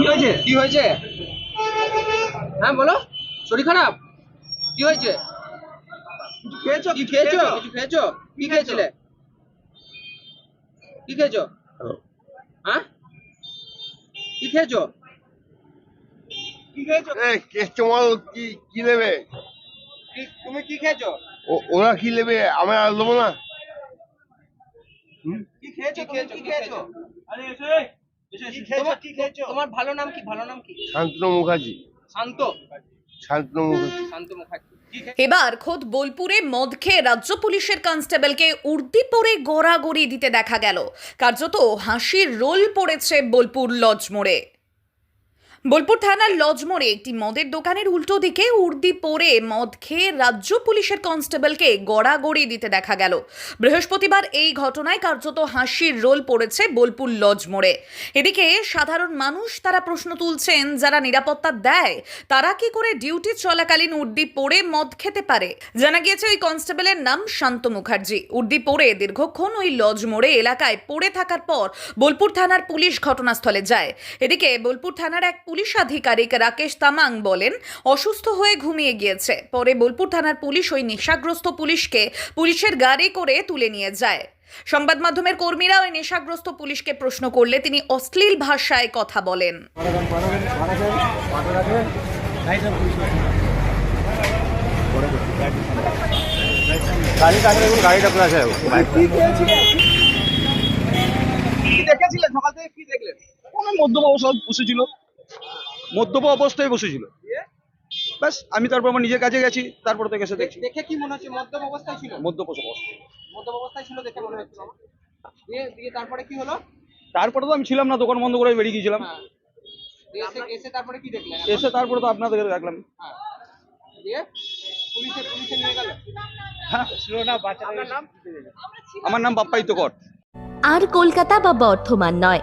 কি হয়েছে? কি হয়েছে? হ্যাঁ বলো। শরীর খারাপ? কি হয়েছে? খেয়েছো? কি খেয়েছো? কিছু খেয়েছো? কি খেয়েছিলে? কি খেয়েছো? হ্যাঁ? কি খেয়েছো? কি খেয়েছো? এই কি কি নেবে? তুমি কি খেয়েছো? ওরা কি নেবে? আমরা আর নেব না। কি খেয়েছো? কি খেয়েছো? কি খেয়েছো? কি খেয়েছো তোমার ভালো নাম কি? ভালো নাম কি? শান্তনু মুখার্জি। শান্ত? শান্তনু মুখার্জি। শান্ত মুখার্জি। এবার খোদ বোলপুরে মদ খেয়ে রাজ্য পুলিশের কনস্টেবলকে উর্দি পরে গড়াগড়ি দিতে দেখা গেল। কার্যত হাসির রোল পড়েছে বোলপুর লজ মোড়ে বোলপুর থানার লজ মোড়ে একটি মদের দোকানের উল্টো দিকে উর্দি পরে মদ খেয়ে রাজ্য পুলিশের কনস্টেবলকে গড়াগড়ি দিতে দেখা গেল। বৃহস্পতিবার এই ঘটনায় কার্যত হাসির রোল পড়েছে বোলপুর লজ মোড়ে। এদিকে সাধারণ মানুষ তারা প্রশ্ন তুলছেন, যারা নিরাপত্তা দেয়, তারা কি করে ডিউটি চলাকালীন উর্দি পরে মদ খেতে পারে? জানা গিয়েছে, ওই কনস্টেবলের নাম শান্ত মুখার্জি। উর্দি পরে দীর্ঘক্ষণ ওই লজ মোড়ে এলাকায় পড়ে থাকার পর বোলপুর থানার পুলিশ ঘটনাস্থলে যায়। এদিকে বোলপুর থানার এক পুলিশ আধিকারিক রাকেশ তামাং বলেন, অসুস্থ হয়ে ঘুমিয়ে গিয়েছে। পরে বোলপুর থানার পুলিশ ওই নেশাগ্রস্ত পুলিশকে পুলিশের গাড়ি করে তুলে নিয়ে যায়। সংবাদ মাধ্যমের কর্মীরা ওই নেশাগ্রস্ত পুলিশকে প্রশ্ন করলে তিনি অশ্লীল ভাষায় কথা বলেন। কি দেখেছিলেন? সকাল থেকে কি দেখলেন? কোনো মদ্যপ অবস্থায় বসেছিল। মদ্যপ অবস্থায় বসেছিল। ব্যাস আমি তারপর আমার নিজের কাছে গেছি তারপর থেকে এসে দেখছি। দেখে কি মনে হচ্ছে? মদ্যপ অবস্থায় ছিল? মদ্যপ অবস্থা মদ্যপ অবস্থায় ছিল দেখে মনে হচ্ছে। আমার। দিয়ে দিয়ে তারপরে কি হলো? তারপরে তো আমি ছিলাম না দোকান বন্ধ করে বেরিয়ে গিয়েছিলাম। হ্যাঁ। এসে এসে তারপরে কি দেখলেন? এসে তারপরে তো আপনাদের দেখলাম। হ্যাঁ। দিয়ে পুলিশে পুলিশে নিয়ে গেল। হ্যাঁ আপনার নাম? আমার নাম বাপ্পাইত কর আর কলকাতা বা বর্ধমান নয়।